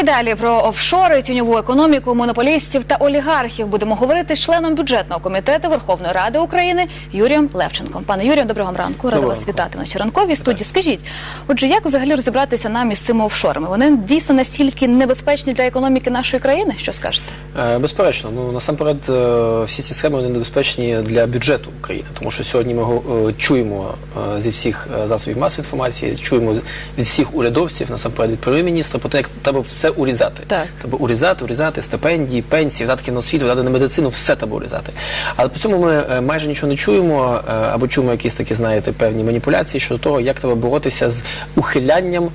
І далі про офшори, тіньову економіку, монополістів та олігархів будемо говорити з членом бюджетного комітету Верховної Ради України Юрієм Левченком. Пане Юрію, доброго ранку. Рада вас вітати нашій ранковій студії. Скажіть, отже, як взагалі розібратися нам із цими офшорами? Вони дійсно настільки небезпечні для економіки нашої країни? Що скажете? Е, Безперечно, ну насамперед е, всі ці схеми вони небезпечні для бюджету України, тому що сьогодні ми е, чуємо зі всіх засобів масової інформації, чуємо від всіх урядовців, насамперед від прем'єр-міністра, про те, як треба все урізати. Так. Треба урізати, урізати стипендії, пенсії, видатки на освіту, видатки на медицину, все треба урізати. Але по цьому ми е, майже нічого не чуємо е, або чуємо якісь такі, знаєте, певні маніпуляції щодо того, як треба боротися з ухилянням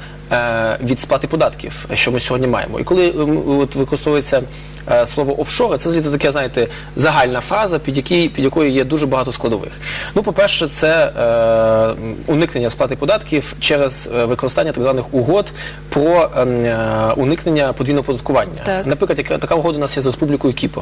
від сплати податків, що ми сьогодні маємо. І коли ем, от використовується е, слово офшори, це звідти таке, знаєте, загальна фраза, під, якій, під якою є дуже багато складових. Ну, по-перше, це е, уникнення сплати податків через е, використання так званих угод про ем, е, уникнення подвійного податкування. Так. Наприклад, яка така угода у нас є з Республікою Кіпр.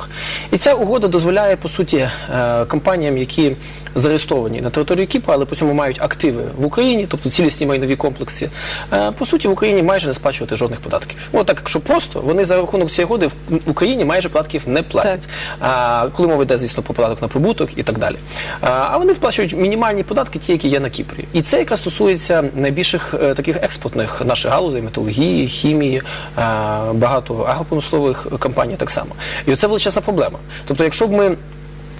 І ця угода дозволяє, по суті, е, компаніям, які зареєстровані на території Кіпра, але по цьому мають активи в Україні, тобто цілісні майнові комплекси, е, по суті, в Україні майже не сплачувати жодних податків. От так, якщо просто, вони за рахунок цієї угоди в Україні майже податків не платять. А, коли мова йде, звісно, про податок на прибуток і так далі. А, а вони вплачують мінімальні податки, ті, які є на Кіпрі. І це якраз стосується найбільших е, таких експортних наших галузей, металургії, хімії, е, багато агропромислових компаній так само. І це величезна проблема. Тобто, якщо б ми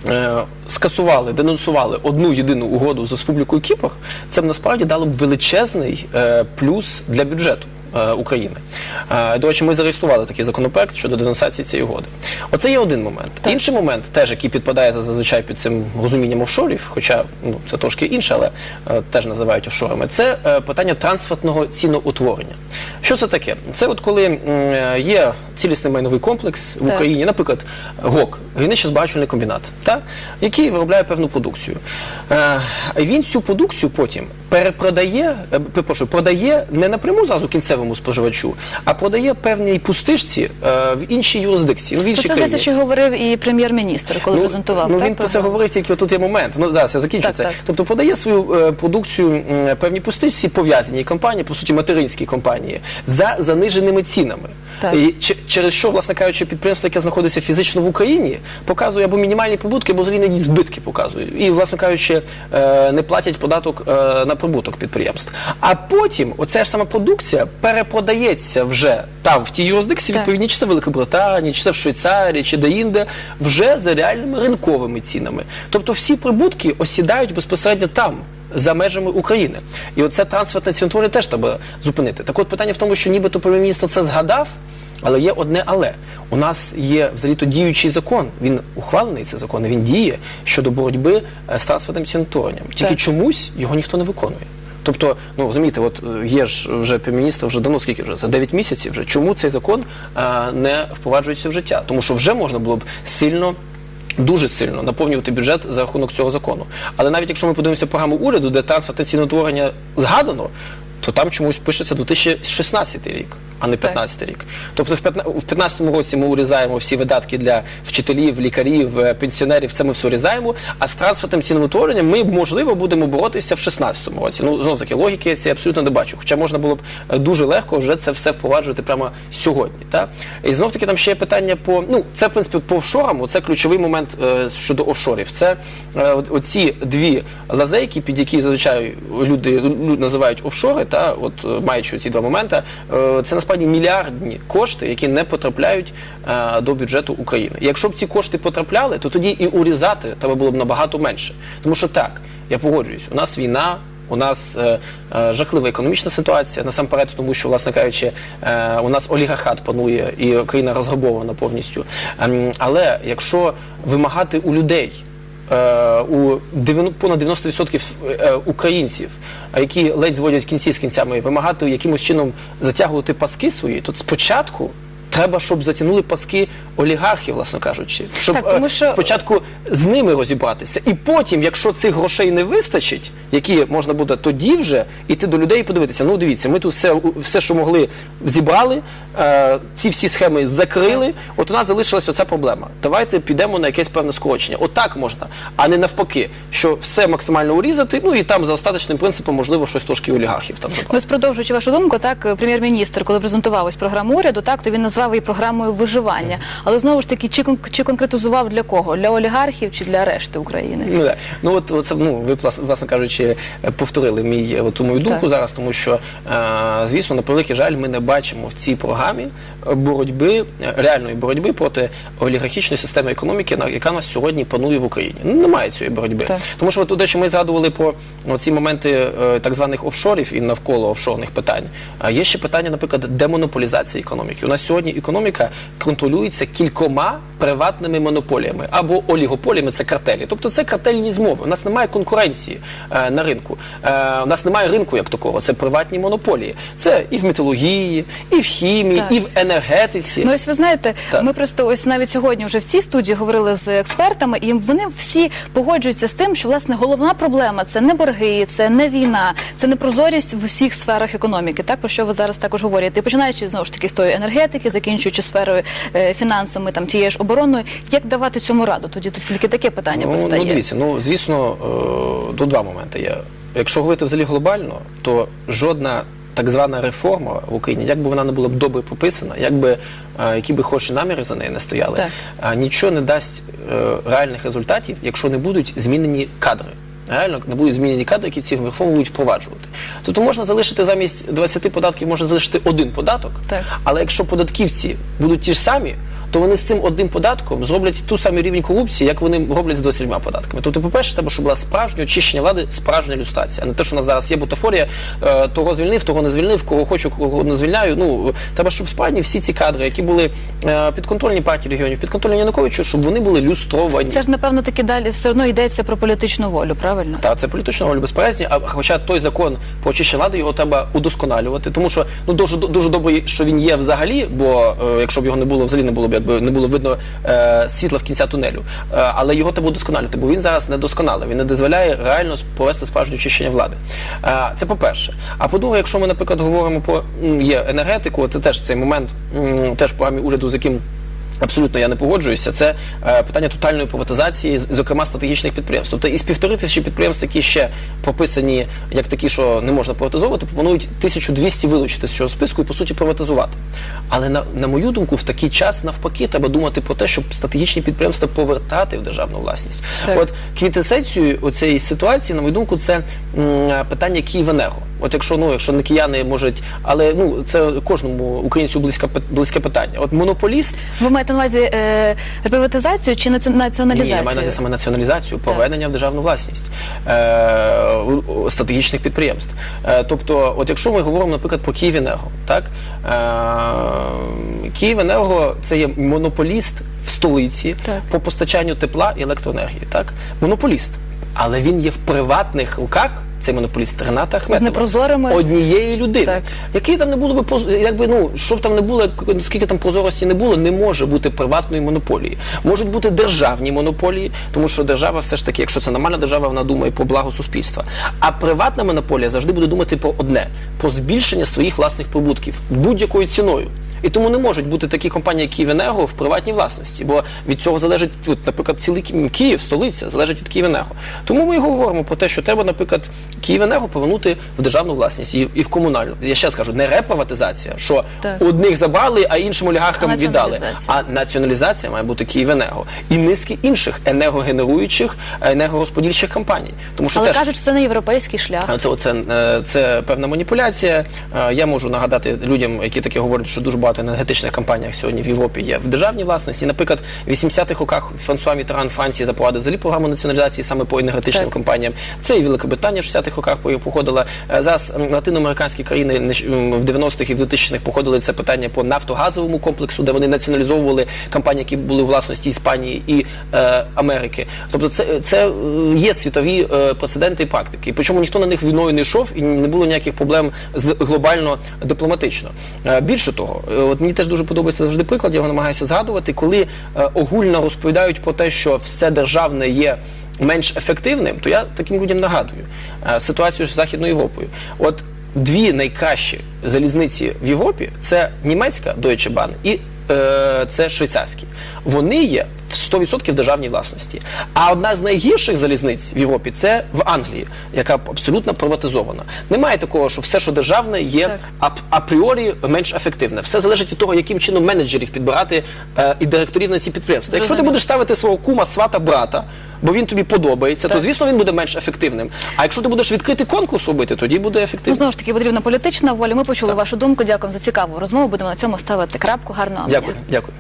е, скасували, денонсували одну єдину угоду з Республікою Кіпр, це б насправді дало б величезний е, плюс для бюджету. Е, України. Е, До речі, ми зареєстрували такий законопроект щодо денонсації цієї угоди. Оце є один момент. Інший момент, теж який підпадає зазвичай під цим розумінням офшорів, хоча ну, це трошки інше, але е, теж називають офшорами, це е, питання трансфертного ціноутворення. Що це таке? Це от коли е, є цілісний майновий комплекс в Так. Україні, наприклад, ГОК, гірничо-збагачувальний комбінат, та, який виробляє певну продукцію. Е, він цю продукцію потім перепродає, е, продає не напряму зразу кінцевому споживачу, а продає певній пустишці е, в іншій юрисдикції, в Про іншій це країні. здається, що говорив і прем'єр-міністр, коли презентував. Ну, так, він про це програму? говорив тільки тут є момент. Ну зараз я закінчу Так, це. так. Тобто подає свою е, продукцію м, певній пустичці пов'язаній компанії, по суті, материнській компанії, за заниженими цінами. Так. І через що, власне кажучи, підприємство, яке знаходиться фізично в Україні, показує або мінімальні прибутки, або взагалі збитки показує. І, власне кажучи, е, не платять податок е, на прибуток підприємств. А потім оця ж сама продукція перепродається вже там, в тій юрисдикції, відповідні, чи це Великобританії, чи це в Швейцарії, чи де-інде, вже за реальними ринковими цінами. Тобто всі прибутки осідають безпосередньо там. За межами України, і оце трансфертне ціноутворення теж треба зупинити. Так от питання в тому, що нібито прем'єр-міністр це згадав, але є одне але. У нас є взагалі-то діючий закон. Він ухвалений цей закон, він діє щодо боротьби е, з трансфертним ціноутворенням. Тільки Так. чомусь його ніхто не виконує. Тобто, ну розумієте, от е, є ж вже прем'єр-міністр вже давно скільки вже за 9 місяців вже. Чому цей закон е, не впроваджується в життя? Тому що вже можна було б сильно. Дуже сильно наповнювати бюджет за рахунок цього закону. Але навіть якщо ми подивимося програму уряду, де трансфертне ціноутворення згадано, то там чомусь пишеться 2016 рік, а не 15 рік. Тобто в 15 в 15 році ми урізаємо всі видатки для вчителів, лікарів, е, пенсіонерів, це ми все урізаємо, а з трансфертним ціноутворенням ми, можливо, будемо боротися в 16 році. Ну, знов таки, логіки я цієї абсолютно не бачу. Хоча можна було б е, дуже легко вже це все впроваджувати прямо сьогодні. Та? І знов таки там ще є питання по, ну, це, в принципі, по офшорам, це ключовий момент е, щодо офшорів. Це е, оці дві лазейки, під які зазвичай люди називають офшори, та, от, маючи ці два моменти, е, це насправді мільярдні кошти, які не потрапляють е, до бюджету України. Якщо б ці кошти потрапляли, то тоді і урізати треба було б набагато менше. Тому що так, я погоджуюсь, у нас війна. У нас е, е, жахлива економічна ситуація, насамперед, тому що, власне кажучи, е, у нас олігархат панує і країна розграбована повністю. Ем, але якщо вимагати у людей, е, у 90, понад 90% е, українців, які ледь зводять кінці з кінцями, вимагати якимось чином затягувати паски свої, то спочатку Треба, щоб затягнули паски олігархів, власно кажучи, щоб Так, тому е, що- спочатку з ними розібратися, і потім, якщо цих грошей не вистачить, які можна буде тоді вже іти до людей і подивитися. Ну дивіться, ми тут все, все що могли, зібрали, е, ці всі схеми закрили. От у нас залишилась оця проблема. Давайте підемо на якесь певне скорочення. Отак можна, а не навпаки, що все максимально урізати. Ну і там за остаточним принципом можливо щось трошки олігархів там. Ось продовжуючи вашу думку, так е, прем'єр-міністр, коли презентував ось програму уряду, так то він назвав її програмою виживання. Але знову ж таки, чи чи конкретизував для кого? Для олігархів чи для решти України? Ну, да. ну от, от це, ну, ви влас- власне кажучи, повторили мій е, ту мою думку Так. зараз, тому що е, звісно, на превеликий жаль, ми не бачимо в цій програмі е, боротьби е, реальної боротьби проти олігархічної системи економіки, яка нас сьогодні панує в Україні. Ну, немає цієї боротьби. Так. Тому що от, до речі, ми згадували про ці моменти е, так званих офшорів і навколо офшорних питань. А є ще питання, наприклад, демонополізації економіки. У нас сьогодні економіка контролюється кількома приватними монополіями або олігополіями це картелі. Тобто це картельні змови. У нас немає конкуренції е, на ринку. Е, у нас немає ринку як такого. Це приватні монополії. Це і в металургії, і в хімії, Так. і в енергетиці. Ну ось ви знаєте, Так. ми просто ось навіть сьогодні вже в цій студії говорили з експертами, і вони всі погоджуються з тим, що власне головна проблема це не борги, це не війна, це не прозорість в усіх сферах економіки. Так про що ви зараз також говорите? І починаючи знову ж таки з тої енергетики, закінчуючи сферою е, фінансами, там тією ж обороною, як давати цьому раду? Тоді тут тільки таке питання Ну, постає. ну дивіться, ну звісно, е, тут два моменти є. Якщо говорити взагалі глобально, то жодна так звана реформа в Україні, як би вона не була б добре прописана, як би е, які би хороші наміри за нею не стояли, а нічого не дасть е, реальних результатів, якщо не будуть змінені кадри. Реально не будуть змінені кадри, які ці реформи будуть впроваджувати. Тобто можна залишити замість 20 податків, можна залишити один податок, Так. але якщо податківці будуть ті ж самі, то вони з цим одним податком зроблять ту самий рівень корупції, як вони роблять з 20 податками. Тобто, по-перше, треба, щоб була справжнє очищення влади, справжня люстрація, а не те, що у нас зараз є бутафорія, е, того звільнив, того не звільнив, кого хочу, кого не звільняю. Ну треба, щоб справді всі ці кадри, які були е, підконтрольні партії регіонів, підконтрольні Януковичу, щоб вони були люстровані. Це ж напевно таки далі все одно йдеться про політичну волю, правильно? Та це політична роль безперечні, а хоча той закон про очищення влади його треба удосконалювати, тому що ну дуже дуже добре, що він є взагалі, бо е, якщо б його не було, взагалі не було б не було видно е, світла в кінця тунелю. Е, але його треба удосконалювати, бо він зараз недосконалий. Він не дозволяє реально провести справжнє очищення влади. Е, це по-перше. А по-друге, якщо ми, наприклад, говоримо про є енергетику, це теж цей момент м, теж в програмі уряду, з яким Абсолютно я не погоджуюся. Це е, питання тотальної приватизації, зокрема стратегічних підприємств. Тобто із півтори тисячі підприємств, які ще прописані як такі, що не можна приватизовувати, пропонують 1200 вилучити з цього списку і по суті приватизувати. Але на, на мою думку, в такий час навпаки треба думати про те, щоб стратегічні підприємства повертати в державну власність. Так. От квітесенцією цієї ситуації, на мою думку, це м, питання Київенерго. От якщо ну, якщо не кияни можуть, але ну це кожному українцю близьке близьке питання. От монополіст. Ви маєте на увазі е, приватизацію чи націо- Ні, я маю на увазі саме націоналізацію, повернення в державну власність е, у- у стратегічних підприємств. Е, тобто, от якщо ми говоримо, наприклад, про Київенерго, так е, Київенерго це є монополіст в столиці Так. по постачанню тепла і електроенергії. Так, монополіст. Але він є в приватних руках. Цей монополіст Рената Ахметова. непрозорими- однієї людини. Так. Який там не було би поз- якби ну що б там не було, скільки там прозорості не було, не може бути приватної монополії. Можуть бути державні монополії, тому що держава все ж таки, якщо це нормальна держава, вона думає про благо суспільства. А приватна монополія завжди буде думати про одне: про збільшення своїх власних прибутків будь-якою ціною. І тому не можуть бути такі компанії, як Київенерго, в приватній власності, бо від цього залежить, от, наприклад, цілий Ки- Київ, столиця, залежить від Київенерго. Тому ми і говоримо про те, що треба, наприклад, Київенерго повернути в державну власність і, і в комунальну. Я ще раз кажу, не реприватизація, що Так. одних забрали, а іншим олігархам А віддали. А націоналізація має бути Київенерго і низки інших енергогенеруючих, енергорозподільчих компаній. Тому що Але теж кажуть, що це не європейський шлях. Це, це, е, це певна маніпуляція. Е, Я можу нагадати людям, які таке говорять, що дуже багато енергетичних компаній сьогодні в Європі є в державній власності. Наприклад, в 80-х роках Франсуа Мітеран Франції запровадив взагалі програму націоналізації саме по енергетичним Так. компаніям. Це і Великобританія в 60-х роках по- походила. Е, Зараз латиноамериканські країни в 90-х і в 2000-х походили це питання по нафтогазовому комплексу, де вони націоналізовували компанії, які були у власності Іспанії і е, Америки. Тобто, це, це е, є світові е, прецеденти і практики. Причому ніхто на них війною не йшов і не було ніяких проблем з глобально дипломатично. Е, більше того, от мені теж дуже подобається завжди приклад, я його намагаюся згадувати, коли е, огульно розповідають про те, що все державне є менш ефективним, то я таким людям нагадую е, ситуацію з Західною Європою. От дві найкращі залізниці в Європі це німецька Deutsche Bahn і е, це швейцарські. Вони є в 100% державній власності. А одна з найгірших залізниць в Європі це в Англії, яка абсолютно приватизована. Немає такого, що все, що державне, є Так. апріорі менш ефективне. Все залежить від того, яким чином менеджерів підбирати е, і директорів на ці підприємства. Якщо ти будеш ставити свого кума, свата, брата, бо він тобі подобається, то звісно він буде менш ефективним. А якщо ти будеш відкритий конкурс робити, тоді буде Ну, знову ж таки, потрібна політична воля. Ми почули вашу думку. Дякуємо за цікаву розмову. Будемо на цьому ставити крапку. Гарного дня. Дякую, дякую.